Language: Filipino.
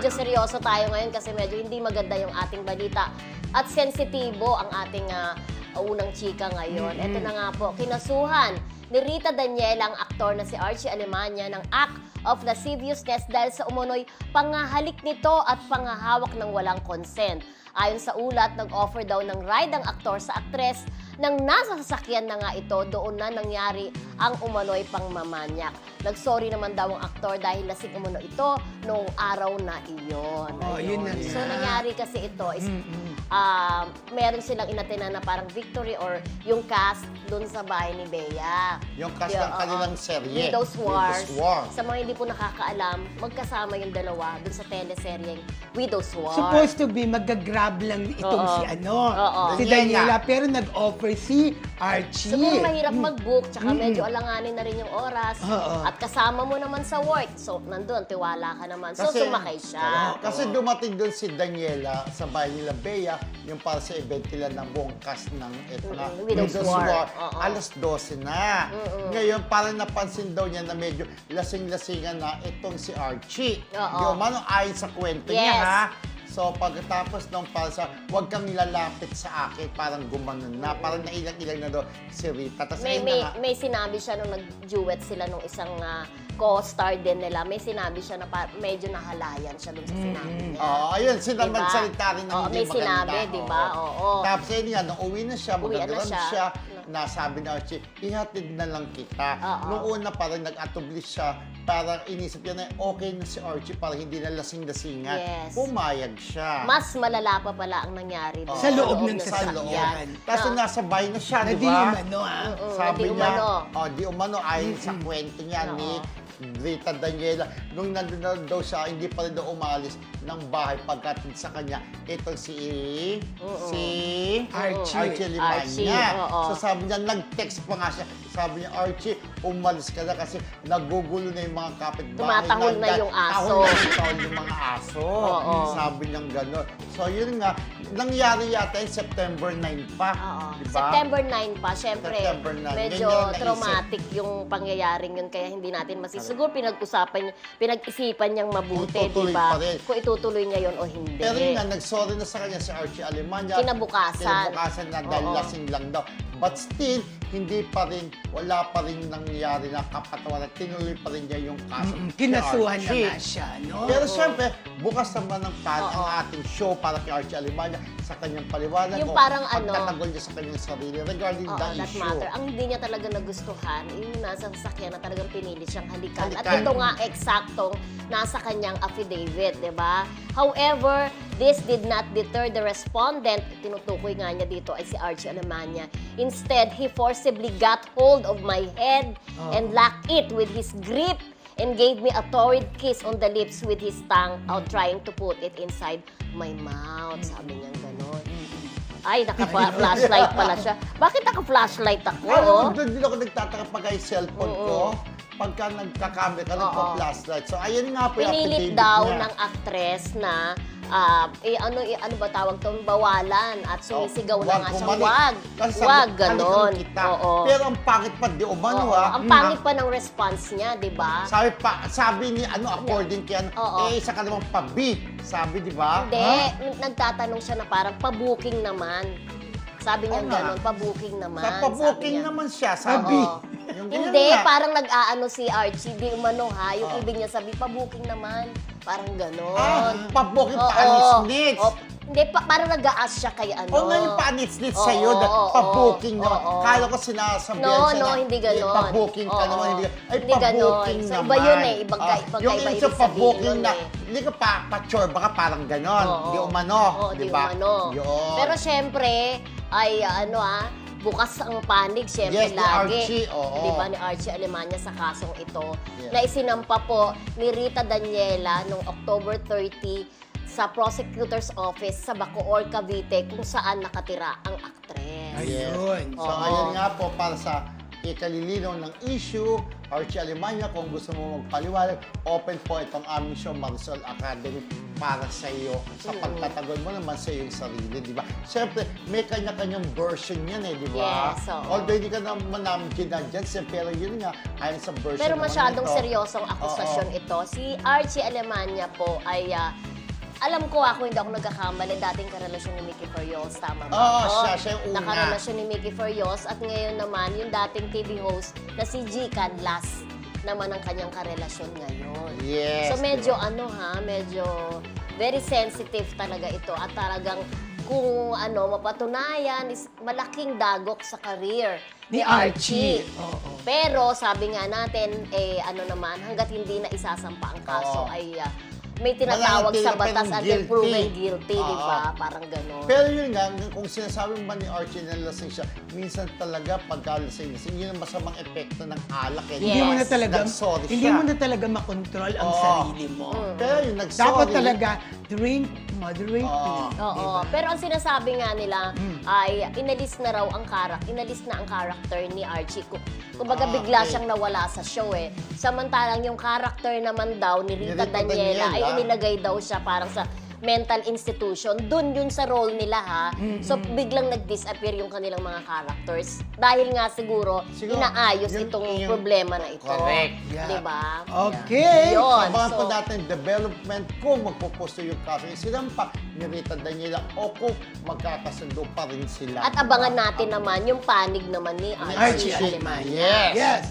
medyo seryoso tayo ngayon kasi medyo hindi maganda yung ating balita at sensitibo ang ating ah, unang chika ngayon. Ito na nga po, kinasuhan ni Rita Daniela ang aktor na si Archie Alemania ng act of lasciviousness dahil sa umunoy pangahalik nito at pangahawak ng walang consent. Ayon sa ulat, nag-offer daw ng ride ang aktor sa aktres nang nasa sasakyan na nga ito, doon na nangyari ang umano'y pangmamanyak. Nagsorry naman daw ang aktor dahil lasing umano ito noong araw na iyon. Oh, yun na So nangyari kasi ito is ah, meron silang inatenan na parang victory or yung cast doon sa bahay ni Bea. Yung cast Yeah, ng oo. kanilang serye. Widows Wars. Widows War. Sa mga hindi po nakakaalam, magkasama yung dalawa doon sa teleseryeng Widows War. Supposed to be, magagrab lang itong Oo. si ano, Oo. si Daniela. Pero nag-offer si Archie. Siguro mahirap mag-book, tsaka medyo alanganin na rin yung oras. Oo. At kasama mo naman sa work. So, nandun, tiwala ka naman. So, Kasi- sumakay siya. Kasi dumating doon si Daniela sa bahay nila Bea, yung para sa event nila ng buong cast ng ito nga, Mm, Widow's War. Oo. Alas 12 na. Ngayon, parang napansin daw niya na medyo lasing-lasingan na itong si Archie. Oo. Di umano, ayon sa kwento niya Yes. ha. So, pagkatapos nung para sa, huwag kang nilalapit sa akin, parang gumanon na, parang nailang-ilang na daw si Rita. Tapos May, ayun may, na nga, may sinabi siya nung nag-duet sila nung isang ah, co-star din nila. May sinabi siya na pa- medyo nahalayan siya dun sa sinabi niya. Oo, ayun, sila Diba? magsalita rin ng Oo, hindi may maganda. sinabi, di ba? Oo. Tapos ayun nga, nung uwi na siya, Uwian na siya. siya, nasabi na Archie, ihatid na lang kita. Oo. Nung una parang nag-atublis siya, parang inisip niya na okay na si Archie para hindi na lasing-lasingan. Yes. Pumayag siya. Mas malala pa pala ang nangyari doon. Sa loob ng sa sasakyan. Tapos nung nasa bahay na siya, Na di ba? umano, ah. Mm, Sabi di niya, umano. oh, di umano ayon sa kwento niya Oo. ni Rita Daniela. Nung nandun na daw siya, hindi pa rin daw umalis ng bahay pagkatid sa kanya. Ito si... Si... Archie. Archie Limanya. Archie, oo. So sabi niya, nag-text pa nga siya. Sabi niya, Archie, umalis ka na kasi nagugulo na yung mga kapitbahay. Tumatahol na yung aso. Tahol na yung tahol yung mga aso. Oo. Sabi niya gano'n. So yun nga, nangyari yata yung September 9 pa. Oo. Diba? September 9 pa, syempre, September 9. medyo Ganyan ang naisip. traumatic yung pangyayaring yun, kaya hindi natin masisi. Siguro pinag-usapan, pinag-isipan niyang mabuti, di ba? Kung itutuloy niya yun o hindi. Pero yun nga, nagsorry na sa kanya si Archie Alemania. Kinabukasan. Kinabukasan na dahil lasing lang daw. But still, hindi pa rin, wala pa rin nangyari na kapatawaran. Tinuloy pa rin niya yung kaso. Mm, kay Kinasuhan na nga siya, no? Pero syempre, bukas naman ng pan Oo. ang ating show para kay Archie Alemania sa kanyang paliwanag. Yung o parang ano- pagtatagol niya sa kanyang sarili regarding Oo, the that issue. matter. Ang hindi niya talaga nagustuhan, yung nasa sasakyan na talagang pinilit siyang halikan. At Halikan. ito nga eksaktong nasa kanyang affidavit, di ba? However, this did not deter the respondent. Tinutukoy nga niya dito ay si Archie Alemania. Instead, he forcibly got hold of my head and locked it with his grip and gave me a torrid kiss on the lips with his tongue out trying to put it inside my mouth. Sabi niya ganon. Ay, naka-flashlight pala siya. Bakit naka-flashlight ako? Mo, oh? din ako nagtataka pag ay cellphone ko. Pagka nagkakamera ka, nagpa-flashlight. So, ayun nga po yung Pinilit daw niya. ng actress na ah, eh, ano, eh, ano ba tawag to? Bawalan at sumisigaw Oh, na nga siya. Wag, wag, ganon. Oo. Pero ang pangit pa, di umano ha. Ang pangit pa ng response niya, di ba? Sabi pa, sabi ni ano, according kay ano, eh, isa ka namang pa-B. Sabi, di ba? Hindi, nagtatanong siya na parang pa-booking naman. Sabi niya nga. ganon, pa-booking naman. Sa niya. naman siya, sabi. Oo. Hindi, parang nag-aano si Archie, di umano ha. Yung Oo. ibig niya sabi, pa-booking naman. Parang ganon. Ah, pa-booking, Oo. pa-anis-nits. Oo. Hindi, pa, parang nag-a-ask siya kay ano. O nga yung pa-anis-nits Oo, sa'yo, na oo, pa-booking oo, naman. oo. Kala ko sinasabihan No, siya no, na, hindi eh, ganon. pa-booking ka Oo. naman. Hindi, ay, Hindi ganon. pa-booking So, naman. iba yun eh, ibang Ah, ka- ibang yung kaiba ibig sabihin nun na, eh. hindi ka pa, pa-chore, baka parang ganon. Oo. Di umano. Oo, di di ba? umano. Yun. Pero syempre, ay ano ah, bukas ang panig, syempre Yes, ni lagi. Archie, oo. Di ba, ni Archie Alemania sa kasong ito, Yeah. na isinampa po ni Rita Daniela noong October 30 sa prosecutor's office sa Bacoor, Cavite, kung saan nakatira ang aktres. Yes. Ayun. So, Oo. ayun nga po, para sa ikalilinaw ng issue, Archie Alemania, kung gusto mo magpaliwanag, open po itong aming show, Marisol Academy, para sa iyo. Sa pagtatagal mo naman sa iyong sarili, di ba? Siyempre, may kanya-kanyang version yan eh, di ba? Yes, oo. Although hindi ka naman namin ginadyan, pero yun nga, ayon sa version Pero naman masyadong seryosong akusasyon ito. Si Archie Alemania po ay ah, alam ko ako, hindi ako nagkakamali, dating karelasyon ni Mickey Ferios, tama ba? Oo, siya, siya yung una. Nakarelasyon ni Mickey Ferios at ngayon naman, yung dating TV host na si G. Canlas naman ang kanyang karelasyon ngayon. Yes, So medyo diba? ano ha, medyo very sensitive talaga ito at talagang kung ano mapatunayan is malaking dagok sa career Ni Archie. Oo. Pero sabi nga natin eh ano naman hangga't hindi na isasampa ang kaso Oo. ay ah, may tinatawag Malaki sa batas until guilty. proven guilty, di ba? Parang gano'n. Pero yun nga, kung sinasabi ba ni Archie na lasing siya, minsan talaga pagka lasing-lasing, yun ang masamang epekto ng alak. Eh. Yes. Hindi mo na talaga, Nag-sorry hindi siya. mo na talaga makontrol ang Oo. sarili mo. Pero yun, nag-sorry. Dapat talaga, drink moderately. Oo. Oo. diba? Pero ang sinasabi nga nila Hmm. ay inalis na raw ang karak, inalis na ang character ni Archie. Kung- Kumbaga Ah, bigla okay. siyang nawala sa show eh. Samantalang yung character naman daw ni Rita, Rita Daniela, ay Daniela. Inilagay daw siya parang sa mental institution. Doon yun sa role nila ha. So biglang nag-disappear yung kanilang mga characters. Dahil nga siguro, Siguro, inaayos yun- itong yung- problema na ito. Correct. Yeah. Diba? Okay. Yun. Abangan po So- natin development kung magpupusto yung kaso yung sinampa ni Rita Daniela o kung magkakasundo pa rin sila. At abangan natin naman yung panig naman ni Archie Archie, Alemania. Yes. Yes.